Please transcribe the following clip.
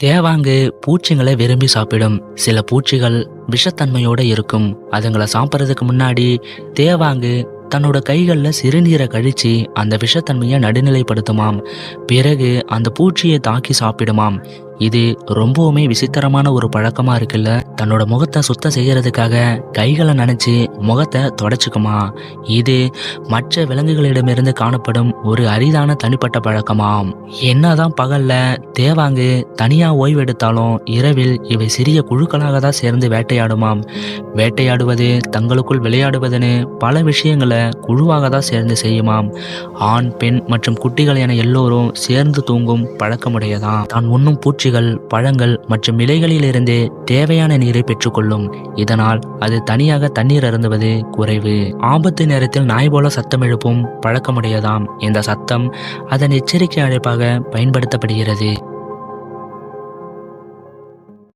தேவாங்கு பூச்சிங்களை விரும்பி சாப்பிடும். சில பூச்சிகள் விஷத்தன்மையோட இருக்கும். அதுங்களை சாப்பிட்றதுக்கு முன்னாடி தேவாங்கு தன்னோட கைகளில் சிறுநீரை கழித்து அந்த விஷத்தன்மையை நடுநிலைப்படுத்துமாம். பிறகு அந்த பூச்சியை தாக்கி சாப்பிடுமாம். இது ரொம்பவுமே விசித்திரமான ஒரு பழக்கமா இருக்குல்ல? தன்னோட முகத்தை சுத்தம் செய்யறதுக்காக கைகளை நினைச்சு முகத்தை தொடச்சுக்குமா? இது மற்ற விலங்குகளிடமிருந்து காணப்படும் ஒரு அரிதான தனிப்பட்ட பழக்கமாம். என்னதான் பகல்ல தேவாங்கு தனியா ஓய்வெடுத்தாலும் இரவில் இவை சிறிய குழுக்களாக தான் சேர்ந்து வேட்டையாடுமாம். வேட்டையாடுவது தங்களுக்குள் விளையாடுவதுன்னு பல விஷயங்களை குழுவாக தான் சேர்ந்து செய்யுமாம். ஆண் பெண் மற்றும் குட்டிகள் என எல்லோரும் சேர்ந்து தூங்கும் பழக்கமுடையதான் தான் உண்ணும் பூச்சிகள் பழங்கள் மற்றும் இலைகளிலிருந்து தேவையான நீரை பெற்றுக்கொள்ளும். இதனால் அது தனியாக தண்ணீர் அருந்துவது குறைவு. ஆபத்து நேரத்தில் நாய் போல சத்தம் எழுப்பும் பழக்கமுடையதாம். இந்த சத்தம் அதன் எச்சரிக்கை அழைப்பாக பயன்படுத்தப்படுகிறது.